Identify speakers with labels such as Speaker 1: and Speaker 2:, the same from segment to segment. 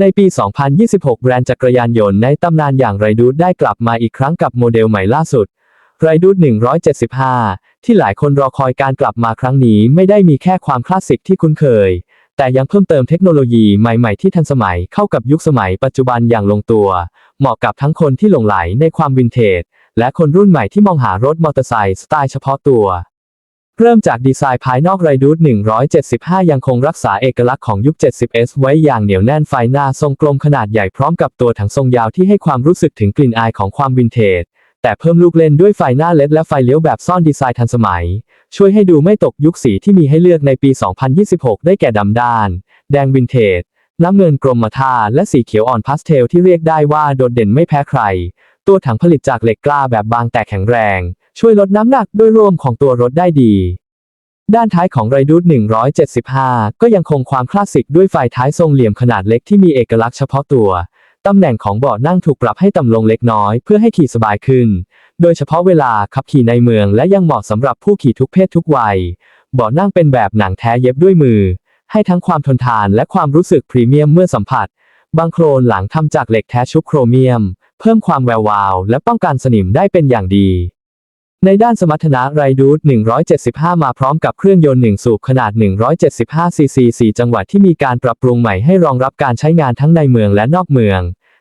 Speaker 1: ในปี 2026 แบรนด์จักรยานยนต์ในตำนานอย่างไรดูดได้กลับมาอีกครั้งกับโมเดลใหม่ล่าสุดไรดูด175 ที่หลายคนรอคอยการกลับมาครั้งนี้ไม่ได้มีแค่ความคลาสสิกที่คุ้นเคย แต่ยังเพิ่มเติมเทคโนโลยีใหม่ๆที่ทันสมัยเข้ากับยุคสมัยปัจจุบันอย่างลงตัว เหมาะกับทั้งคนที่หลงไหลในความวินเทจ และคนรุ่นใหม่ที่มองหารถมอเตอร์ไซค์สไตล์เฉพาะตัว เริ่มจากดีไซน์ภายนอกไรดูด175 ยังคงรักษาเอกลักษณ์ของยุค 70s ไว้อย่างเหนียวแน่นไฟหน้าทรงกลมขนาดใหญ่พร้อมกับตัวถังทรงยาวที่ให้ความรู้สึกถึงกลิ่นอายของความวินเทจ แต่เพิ่มลูกเล่นด้วยไฟหน้าเลดและไฟเลี้ยวแบบซ่อนดีไซน์ทันสมัย ช่วยให้ดูไม่ตกยุคสีที่มีให้เลือกในปี 2026 ได้แก่ดำด้าน แดงวินเทจ น้ำเงินกรมท่าและสีเขียวอ่อนพาสเทลที่เรียกได้ว่าโดดเด่นไม่แพ้ใคร ตัวถังผลิตจากเหล็กกล้าแบบบางแต่แข็งแรง ช่วยลดน้ำหนักด้วยรวมของตัวรถได้ดี ด้านท้ายของไรดูด175 ก็ยังคงความคลาสสิกด้วยไฟท้ายทรงเหลี่ยมขนาดเล็กที่มีเอกลักษณ์เฉพาะตัวตำแหน่งของเบาะนั่งถูกปรับให้ต่ำลงเล็กน้อยเพื่อให้ขี่สบายขึ้น โดยเฉพาะเวลาขับขี่ในเมืองและยังเหมาะสำหรับผู้ขี่ทุกเพศทุกวัย เบาะนั่งเป็นแบบหนังแท้เย็บด้วยมือ ให้ทั้งความทนทานและความรู้สึกพรีเมียมเมื่อสัมผัส บางโครนหลังทำจากเหล็กแท้ชุบโครเมียม เพิ่มความแวววาวและป้องกันสนิมได้เป็นอย่างดี ในด้านสมรรถนะไรดูด175 มาพร้อมกับเครื่องยนต์ 1 สูบขนาด 175 ซีซี 4 จังหวะที่มีการปรับปรุงใหม่ให้รองรับการใช้งานทั้งในเมืองและนอกเมือง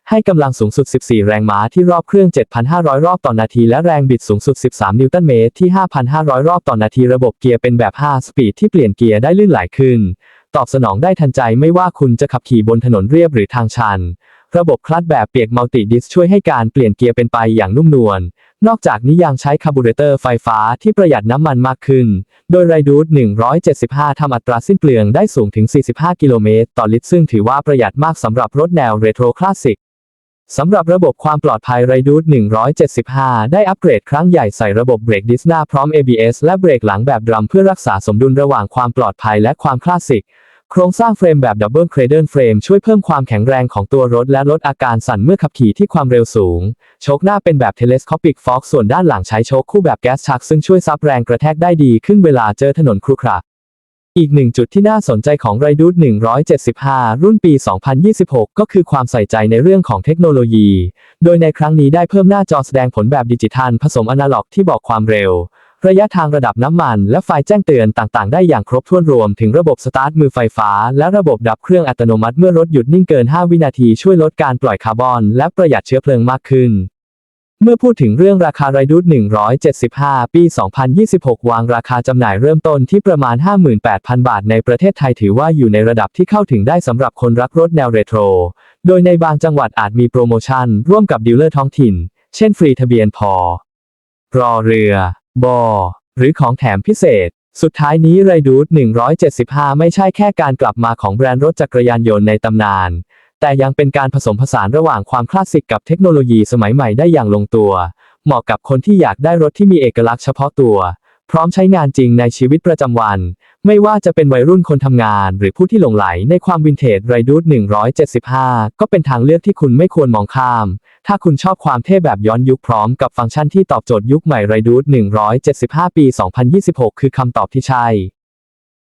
Speaker 1: ให้กำลังสูงสุด 14 แรงม้าที่รอบเครื่อง 7,500 รอบต่อนาที และแรงบิดสูงสุด 13 นิวตันเมตรที่ 5,500 รอบต่อนาที ระบบเกียร์เป็นแบบ 5 สปีดที่เปลี่ยนเกียร์ได้ลื่นไหลขึ้น ตอบสนองได้ทันใจไม่ว่าคุณจะขับขี่บนถนนเรียบหรือทางชัน ระบบคลัตช์แบบเปียกมัลติดิสช่วยให้การเปลี่ยนเกียร์เป็นไปอย่างนุ่มนวล นอกจากนี้ยังใช้คาร์บูเรเตอร์ไฟฟ้าที่ประหยัดน้ำมันมากขึ้น โดยไรดูด175 ทำอัตราสิ้นเปลืองได้สูงถึง 45 กิโลเมตร ต่อลิตรซึ่งถือว่าประหยัดมากสำหรับรถแนวเรโทรคลาสสิกสำหรับระบบความปลอดภัยไรดูด175 ได้อัปเกรดครั้งใหญ่ใส่ระบบเบรกดิสหน้าพร้อม ABS และเบรกหลังแบบดรัมเพื่อรักษาสมดุลระหว่างความปลอดภัยและความคลาสสิก โครงสร้างเฟรมแบบดับเบิลเครเดิลเฟรมช่วยเพิ่มความแข็งแรงของตัวรถและลดอาการสั่นเมื่อขับขี่ที่ความเร็วสูง โชคหน้าเป็นแบบเทเลสโคปิกฟอกส่วนด้านหลังใช้โชคคู่แบบแก๊สชักซึ่งช่วยซับแรงกระแทกได้ดีขึ้นเวลาเจอถนนครุขระอีกหนึ่งจุดที่น่าสนใจของไรดูด175 รุ่นปี 2026 ก็คือความใส่ใจในเรื่องของเทคโนโลยี โดยในครั้งนี้ได้เพิ่มหน้าจอแสดงผลแบบดิจิทัลผสมอนาล็อกที่บอกความเร็ว ระยะทางระดับน้ำมัน และไฟแจ้งเตือนต่างๆ ได้อย่างครบถ้วนรวมถึงระบบสตาร์ทมือไฟฟ้า และระบบดับเครื่องอัตโนมัติเมื่อรถหยุดนิ่งเกิน 5 วินาทีช่วยลดการปล่อยคาร์บอน และประหยัดเชื้อเพลิงมากขึ้นเมื่อพูดถึงเรื่องราคาไรดูด175 ปี 2026 วางราคาจำหน่ายเริ่มต้นที่ประมาณ 58,000 บาทในประเทศไทยถือว่าอยู่ในระดับที่เข้าถึงได้สำหรับคนรักรถแนวเรโทร โดยในบางจังหวัดอาจมีโปรโมชั่น ร่วมกับดีลเลอร์ท้องถิ่น เช่นฟรีทะเบียนพอ รอเรือ บอ หรือของแถมพิเศษ สุดท้ายนี้ไรดูด175 ไม่ใช่แค่การกลับมาของแบรนด์รถจักรยานยนต์ในตำนาน แต่ยังเป็นการผสมผสานระหว่างความคลาสสิกกับเทคโนโลยีสมัยใหม่ได้อย่างลงตัว เหมาะกับคนที่อยากได้รถที่มีเอกลักษณ์เฉพาะตัว พร้อมใช้งานจริงในชีวิตประจำวัน ไม่ว่าจะเป็นวัยรุ่นคนทำงาน หรือผู้ที่หลงไหลในความวินเทจไรดูด175 ก็เป็นทางเลือกที่คุณไม่ควรมองข้าม ถ้าคุณชอบความเท่แบบย้อนยุคพร้อมกับฟังก์ชันที่ตอบโจทย์ยุคใหม่ไรดูด175 ปี 2026 คือคำตอบที่ใช่